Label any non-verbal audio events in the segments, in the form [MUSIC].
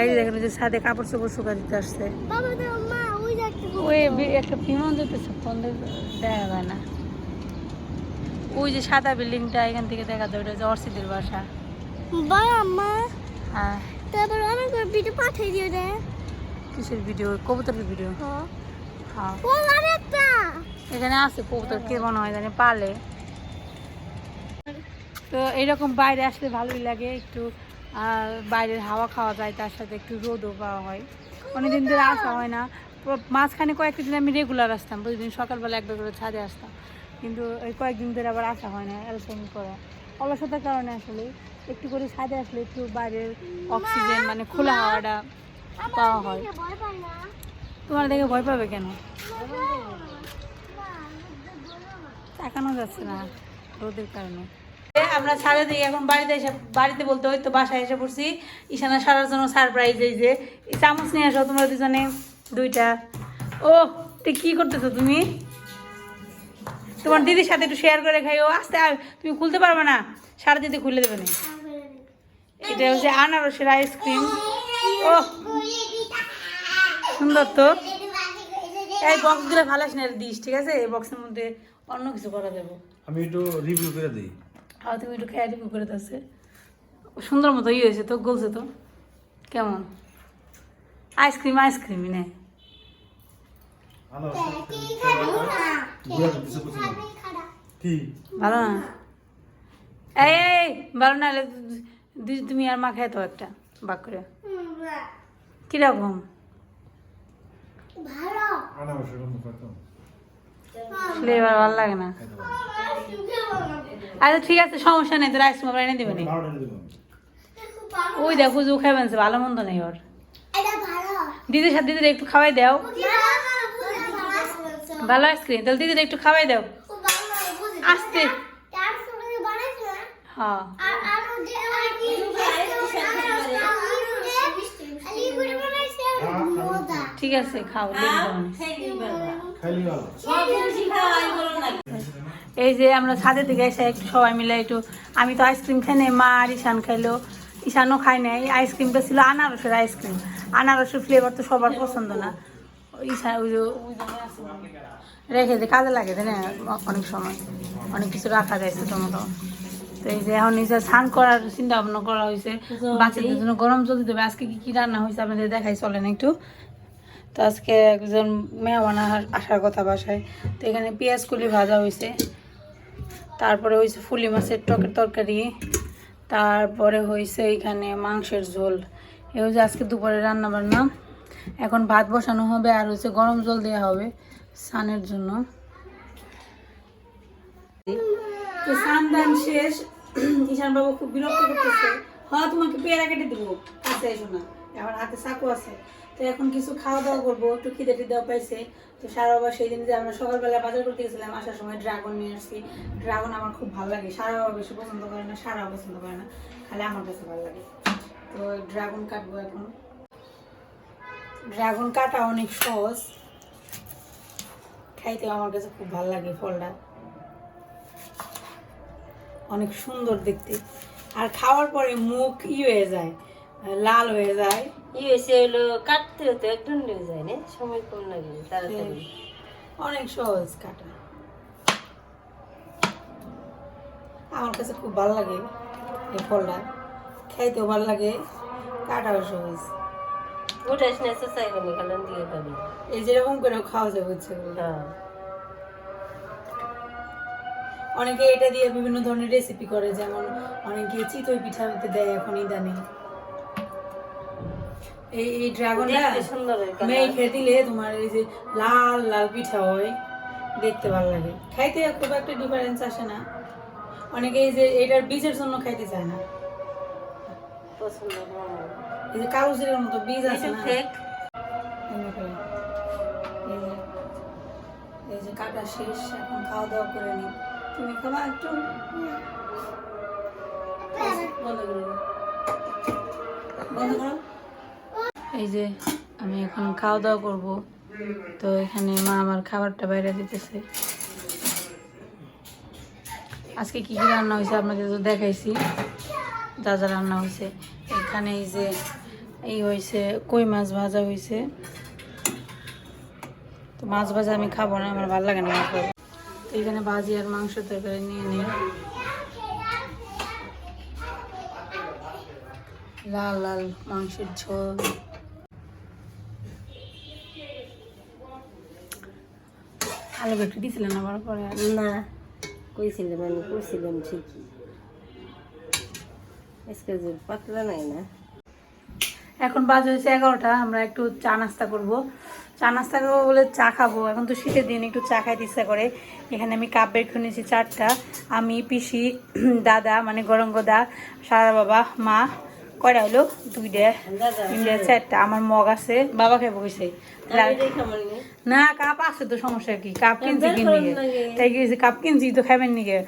এই দেখেন যে কাপড় চোপড় শুকা দিতে আসছে। ওই যে একটা ওই বি- একটা বিমান যেতেছে ফোন দেখা যায় না। ওই যে সাদা বিল্ডিংটা এখান থেকে দেখা যায় ওটা অর্চিদের বাসা। হ্যাঁ। তারপর ভিডিও পাঠিয়ে দিও রে কিসের ভিডিও কবুতরের ভিডিও হ্যাঁ। হ্যাঁ এখানে আছে কবুতর কে মনে হয় জানি পালে। তো এরকম বাইরে আসলে ভালোই লাগে একটু আহ, বাইরের হাওয়া খাওয়া যায় তার সাথে একটু রোদও পাওয়া হয়। অনেকদিন ধরে আসা হয় না। মাঝখানে কয়েকটা দিন আমি রেগুলার আসতাম প্রতিদিন সকালবেলা একবার করে ছাদে আসতাম। কিন্তু এই কয়েকদিন ধরে আবার আসা হয় না এরকম করে। অলসতার কারণে আসলে একটু করে ছাদে আসলে একটু বাইরের অক্সিজেন মানে খোলা হাওয়াটা পাওয়া হয়। তোমার দেখে ভয় পাবে কেন? তাকানো যাচ্ছে না রোদের কারণে। আমরা ছাদে থেকে এখন বাড়িতে এসে বাড়িতে বলতে ওই তো বাসায় এসে পড়ছি। ঈশানা সারার জন্য সারপ্রাইজ এই যে। চামচ নিয়ে আসো তোমরা দুজনে। দুইটা। ও তুই কি করতেছো তুমি? তোমার দিদির সাথে একটু শেয়ার করে খাইও। আস্তে আয়, তুমি খুলতে পারবে না? সারা দিদি খুলে দেবে না। এটা হচ্ছে আনারসের আইসক্রিম ও সুন্দর তো। এই বক্সগুলো ভালাস না দিস ঠিক আছে? এই বক্সের মধ্যে অন্য কিছু করা যাবে। আমি একটু রিভিউ করে দিই। আর তুমি একটু খেয়ালি করে দিচ্ছে সুন্দর মতো ইয়ে হয়েছে তো গলছে তো। কেমন? আইসক্রিম আইসক্রিমই নে। ভালো না। কি ভালো না? এই ভালো না হলে দিদি তুমি আর মা খেতো একটা বাক করে। কীরকম ফ্লেভার ভালো লাগে না। আচ্ছা ঠিক আছে সমস্যা নেই তোর আইসক্রিম আবার এনে দিবে নি। ওই দেখো যে খাবেন ভালো মন্দ নেই ওর। দিদির সাথে দিদির একটু খাওয়াই দাও। ভালো আইসক্রিম তাহলে দিদির একটু খাওয়াই দাও। আস্তে। তার সঙ্গে বানাইছে না? হ্যাঁ। আর আর যে আর কি আলি করে বানাইছে মজা। ঠিক আছে খাও। খাইলি ভালো এই যে আমরা ছাদে থেকে এসে একটু সবাই মিলে একটু, আমি তো আইসক্রিম খাই নাই, মা আর ঈশান খাইলো। ঈশানও খাই নাই আইসক্রিমটা ছিল আনারসের আইসক্রিম আনারসের ফ্লেভার তো সবার পছন্দ না। ঈশা, ওই যে। রেখে দে, কাজে লাগে না, অনেক সময়। অনেক কিছু রাখা যায় ছোটো মোটো তো এই যে এখন যে স্নান করার চিন্তা ভাবনা করা হয়েছে, বাচ্চাদের জন্য গরম জল দিতে হবে। আজকে কি কি রান্না হয়েছে আপনাদের দেখাই, চলেন একটু। তো আজকে একজন মেহমান আসার কথা বাসায়। তো এখানে পেঁয়াজ কুলি ভাজা হয়েছে। তারপরে হয়েছে ফুলি মাছের টকের তরকারি, তারপরে হয়েছে এখানে মাংসের ঝোল। এ হচ্ছে আজকে দুপুরে রান্না বান্না এখন ভাত বসানো হবে আর হচ্ছে গরম জল দেওয়া হবে স্নানের জন্য। তো দান শেষ। ঈশান খুব বিরক্ত করতেছে। হ্যাঁ তোমাকে পেয়ারা কেটে দেবো। কাছে না। এখন হাতে চাকু আছে। তো এখন কিছু খাওয়া দাওয়া করব, একটু খিদে টিদেও পাইছে। তো সারা বাবা সেই দিন যে আমরা সকালবেলা বাজার করতে গেছিলাম, আসার সময় ড্রাগন নিয়ে আসছি। ড্রাগন আমার খুব ভালো লাগে। সারা বাবা বেশি পছন্দ করে না, সারা পছন্দ করে না। খালি আমার কাছে ভালো লাগে। তো ড্রাগন কাটবো এখন। ড্রাগন কাটা অনেক সহজ। খাইতে আমার কাছে খুব ভালো লাগে ফলটা। অনেক সুন্দর দেখতে। আর খাওয়ার পরে মুখ ই হয়ে যায়। লাল হয়ে যায়। ইউএসএ হলো কাটতে হতে একদম নিয়ে যায় না? সময় কম লাগে তাড়াতাড়ি। অনেক সহজ কাটা। আমার কাছে খুব ভালো লাগে এই ফলটা। খাইতেও ভালো লাগে কাটাও সহজ। উঠাস না চাই করে খালাম দিয়ে খাবি। এই যেরকম করে খাওয়া যাবে হচ্ছে হ্যাঁ। অনেকে এটা দিয়ে বিভিন্ন ধরনের রেসিপি করে যেমন অনেকে চিতই পিঠা হতে দেয় এখন ইদানি। এই এই ড্রাগনটা colour। দিলে তোমার এই যে লাল লাল পিঠা হয় দেখতে ভালো লাগে। খাইতে খুব একটা ডিফারেন্স আসে না। অনেকে এই যে এটার বীজের জন্য খাইতে চায় না। এই যে কালো জিরের মতো বীজ আছে না। এই যে কাটা শেষ এখন খাওয়া দাওয়া করে নি তুমি খাবা একটু? বন্ধ করে। বন্ধ করো। এই যে আমি এখন খাওয়া দাওয়া করব। তো এখানে মা আমার খাবারটা বাইরে দিতেছে। আজকে কি কি রান্না হয়েছে আপনাকে তো দেখাইছি। যা যা রান্না হয়েছে। এখানে এই যে এই হয়েছে কই মাছ ভাজা হয়েছে। তো মাছ ভাজা আমি খাব না, আমার ভালো লাগে না তো এখানে ভাজি আর মাংস তরকারি নিয়ে নিই। লাল লাল মাংসের ঝোল। আলু একটু দিয়েছিলেন আবার পরে না কইছিলাম আমি কইছিলাম ঠিকই। আজকে পাতলা নাই না। এখন বাজে হয়েছে এগারোটা আমরা একটু চা নাস্তা করব। চা নাস্তা করব বলে চা খাব। এখন তো শীতের দিন একটু চা খাইতে ইচ্ছা করে। এখানে আমি কাপ বের করে নিয়েছি চারটা। আমি পিসি [CLEARS THROAT] দাদা মানে গরঙ্গদা সারা বাবা মা কয়টা হলো? দুইটা তিনটা চারটা। আমার মগ আছে বাবা খাইবো কইছে না কাপ আছে তো সমস্যা কি? কাপ কিনছি লাগে। তাই কি কাপ কিনছি তো খাবেন নিকে?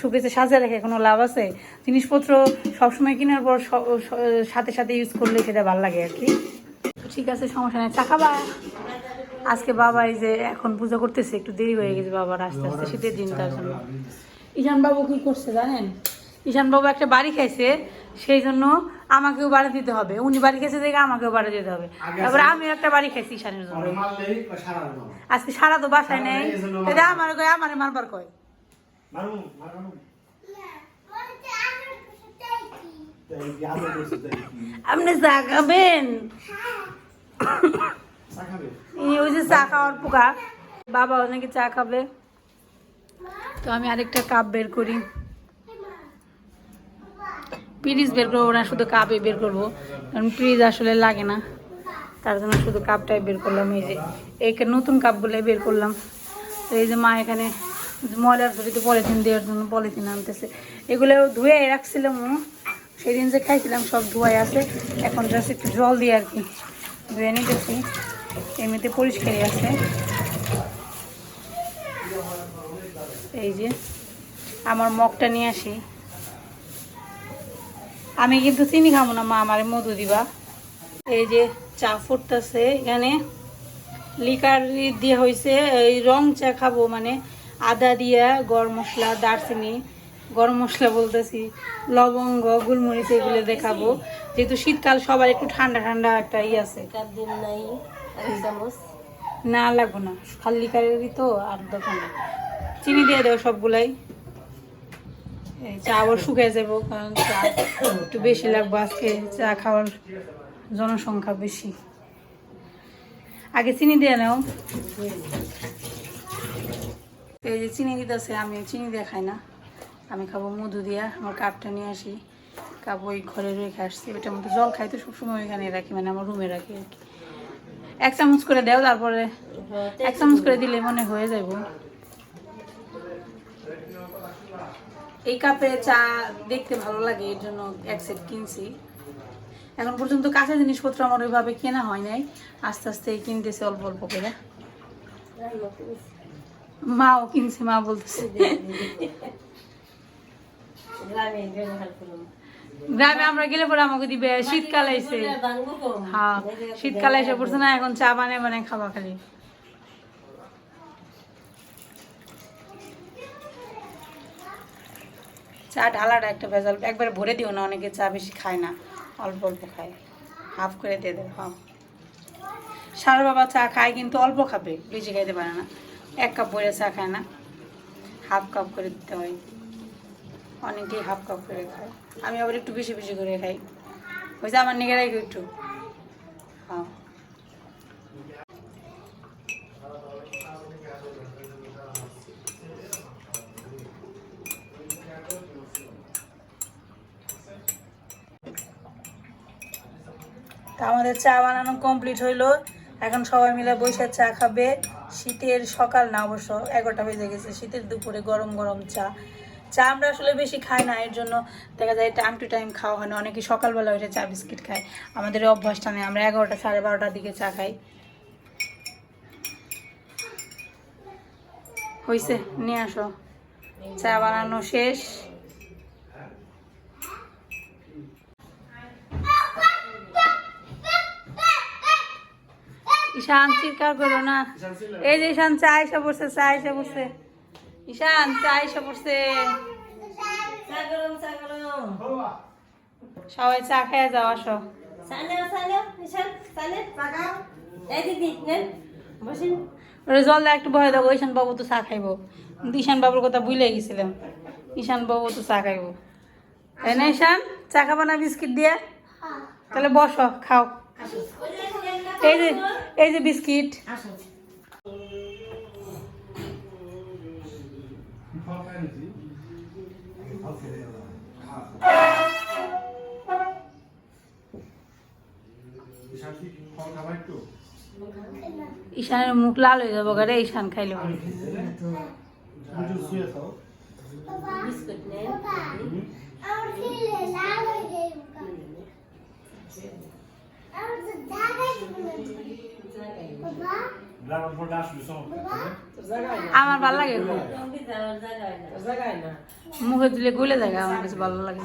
শুকেছে সাজা রেখে কোনো লাভ আছে? জিনিসপত্র সবসময় কেনার পর সাথে সাথে ইউজ করলে সেটা ভালো লাগে আর কি। ঠিক আছে সমস্যা নেই চা খাবা? আজকে বাবা এই যে এখন পূজা করতেছে একটু দেরি হয়ে গেছে বাবার আস্তে আস্তে শীতের দিন তার জন্য ঈশান বাবু কি করছে জানেন? ঈশান বাবু একটা বাড়ি খাইছে সেই জন্য আমাকেও বাড়ি দিতে হবে। উনি বাড়ি খাইছে দেখে আমাকেও বাড়ি দিতে হবে। তারপরে আমিও একটা বাড়ি খাইছি ঈশানের জন্য। আজকে সারা তো বাসায় নেই। এটা আমার কয় আমার মারবার কয়। আপনি চা খাবেন? চা ওই যে চা খাওয়ার পোকা। বাবা নাকি চা খাবে। তো আমি আরেকটা কাপ বের করি। পিরিজ বের করব, না শুধু কাপে বের করব। কারণ পিরিজ আসলে লাগে না। তার জন্য শুধু কাপটাই বের করলাম। এই যে এই নতুন কাপগুলোই বের করলাম। এই যে মা এখানে ময়লার ধরিতে পলিথিন দেওয়ার জন্য পলিথিন আনতেছে। এগুলো ধুয়ে রাখছিলাম সেদিন যে খাইছিলাম, সব ধোয়াই আছে। এখন জাস্ট একটু জল দিয়ে আর কি ধুয়ে নিতেছি। এমনিতে পরিষ্কারই আছে। এই যে, আমার মগটা নিয়ে আসি। আমি কিন্তু চিনি খাব না মা আমার মধু দিবা। এই যে চা ফুটতেছে এখানে লিকার দিয়ে হয়েছে এই রং চা খাব মানে আদা দিয়া গরম মশলা দারচিনি গরম মশলা বলতেছি লবঙ্গ গুলমরিচ এগুলো দেখাবো যেহেতু শীতকাল সবার একটু ঠান্ডা ঠান্ডা একটা ই আছে। না লাগবো না। খালি লিকারেরই তো আর দোকান চিনি দিয়ে দেবো সবগুলাই। চা আবার শুকিয়ে যাব কারণ চা একটু বেশি লাগবে আজকে। চা খাওয়ার জনসংখ্যা বেশি। আগে চিনি দিয়ে নাও। এই যে চিনি দিতেছে আমি চিনি দিয়ে খাই না। আমি খাব মধু দিয়া আমার কাপটা নিয়ে আসি। কাপ ওই ঘরে রেখে আসছি ওইটার মধ্যে জল খাই তো সবসময় ওইখানে রাখি মানে আমার রুমে রাখি আর কি। এক চামচ করে দেও তারপরে এক চামচ করে দিলে মনে হয়ে যাইব। এই কাপে চা দেখতে ভালো লাগে এর জন্য এক সেট কিনছি। এখন পর্যন্ত কাঁচা জিনিসপত্র আমার ওইভাবে কেনা হয় নাই আস্তে আস্তে কিনতেছে অল্প অল্প করে। মাও কিনছে মা বলতেছে। গ্রামে আমরা গেলে পরে আমাকে দিবে শীতকাল কম হ্যাঁ শীতকাল এসে পড়ছে না এখন চা বানায় বানায় খাবা খালি। চা ঢালাটা একটা ভেজাল। একবার ভরে দিও না, অনেকে চা বেশি খায় না। অল্প অল্প খায়। হাফ করে দিয়ে দেবে, হাফ। সারা বাবা চা খায় কিন্তু অল্প খাবে, বেশি খাইতে পারে না। এক কাপ ভরে চা খায় না। হাফ কাপ করে দিতে হয়। অনেকেই হাফ কাপ করে খায়। আমি আবার একটু বেশি বেশি করে খাই। হয়েছে আমার নিগে রাখি একটু। হ্যাঁ তা আমাদের চা বানানো কমপ্লিট হইল। এখন সবাই মিলে বসে চা খাবে। শীতের সকাল না, অবশ্য এগারোটা বেজে গেছে। শীতের দুপুরে গরম গরম চা। চা আমরা আসলে বেশি খাই না, এর জন্য দেখা যায় টাইম টু টাইম খাওয়া হয় না। অনেকে সকালবেলা ওইটা চা বিস্কিট খায়। আমাদের অভ্যাসটা নেই আমরা এগারোটা সাড়ে বারোটার দিকে চা খাই। হয়েছে নিয়ে আসো। চা বানানো শেষ। ঈশান চিৎকার করো না। এই যে ঈশান চা এসে পড়ছে চা এসে পড়ছে। ঈশান চা এসে পড়ছে। সবাই চা খেয়ে যাও আসো। ওরে জল একটু ভয় দেবো ঈশান বাবু তো চা খাইবো। ঈশান বাবুর কথা ভুলে গেছিলাম। ঈশান বাবু তো চা খাইবো। তাই না ঈশান? চা খাব না বিস্কিট দিয়ে? হ্যাঁ। তাহলে বসো খাও। এই যে এই যে বিস্কিট। ঈশানের মুখ লাল হয়ে যাব গারে ঈশান খাইলে। বিস্কুট আমার ভালো লাগে। মুখে দিলে গলে যায় আমার কাছে ভালো লাগে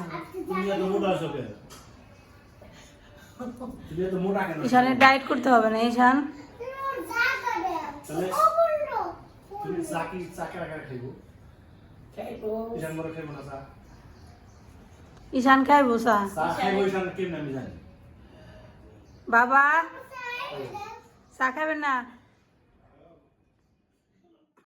ঈশানের ডায়েট করতে হবে না, ঈশান? জায়গা ঈশান খাইবো, চা। খাইবো, ঈশান, কেমন জানি? বাবা চা খাবেন না?